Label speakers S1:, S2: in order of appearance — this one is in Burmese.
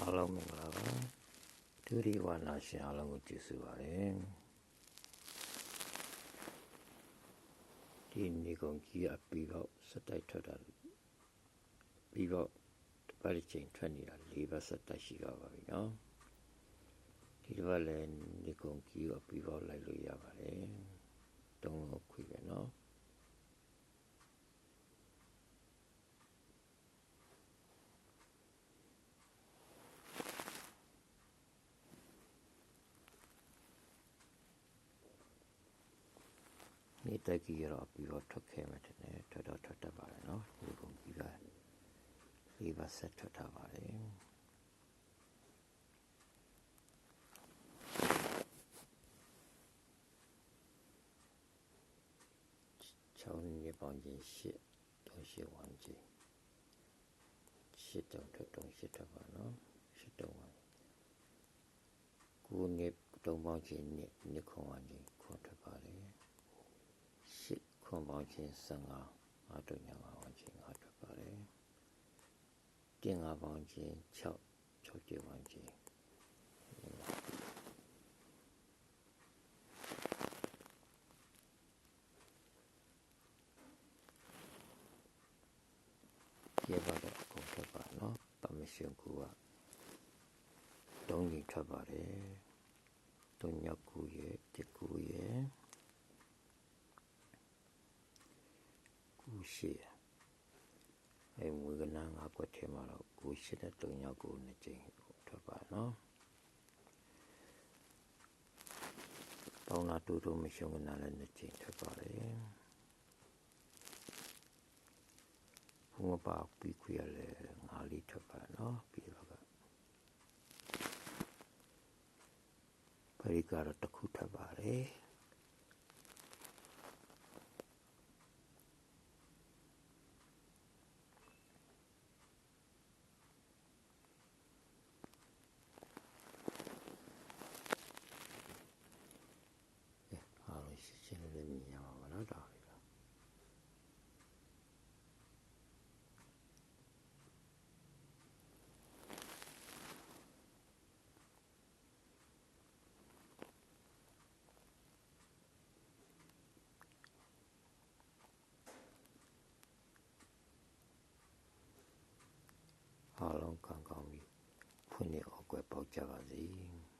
S1: အားလုံးမင်္ဂလာပါဒုတိယဝနာရှင်အားလုံးကိုကျေးဇူးပါတယ်ဒီနေကုန်ကြီးအပြီးတော့စတိုက်ထွက်တာပြီးတော့တစ်ပတ်တစ်ချိန်ထွက်နေတာ၄ပတ်စတိုက်ရှိတော့ပါပြီနော်ဒီတစ်ပတ်လည်းနေကုန်ကြီးကိုပြီးတော့လိုက်လို့ရပါတယ်တုံးလို့ခွေပဲ နော်နေတက်ကြီးရတော့ပြီးတော့ထွက်ခဲ့မှတယ်နဲ့ထွက်တော့ထွက်တတ်ပါတယ်နော်ဒီပုံကြီးကလေးပါဆက်ထွက်ထားပါတယ်ချောင်းနေပေါင်းချင်းရှစ်တုံးရှစ်ဝမ်းချင်းရှစ်တုံးထွက်တုံးရှစ်ထွက်ပါနော်ရှစ်တုံးဝမ်းကိုနေတုံးပေါင်းချင်းနှစ်နှစ်ခွန်ဝမ်းချင်းခွန်ထွက်ပါတယ်ရှစ် ခွန်ပေါင်းချင်း15ငါတို့ညာပေါင်းချင်းငါထွက်ပါတယ်တင်ငါပေါင်းချင်း6 6ကျေပေါင်းချင်းကျေပါတော့အကုန်ထွက်ပါနော်ပမရှင်ကူကတုံးကြီးထွက်ပါတယ်တုံးညကူရဲ့တကူရဲ့ ကူရှိအဲငွေကနန်းငါကွက်ထဲမှာတော့ကူရှိတဲ့တုံရောက်ကိုနှစ်ကြိမ်ထွက်ပါနော်ပေါင်းလာတူတူမရှုံကနန်းလည်းနှစ်ကြိမ်ထွက်ပါလေဘုံမပါပြီးခွေရလဲငါလေးထွက်ပါနော်ပြီးတော့ကပရိကတော့တစ်ခုထွက်ပါလေ အားလုံးရှင်းရှင်းလေးလေးမြင်ရမှာပါနော်ဒါလေးက အားလုံးကောင်းကောင်းပြီးဖွင့်နေအောင်ကွယ်ပေါက်ကြပါစေ။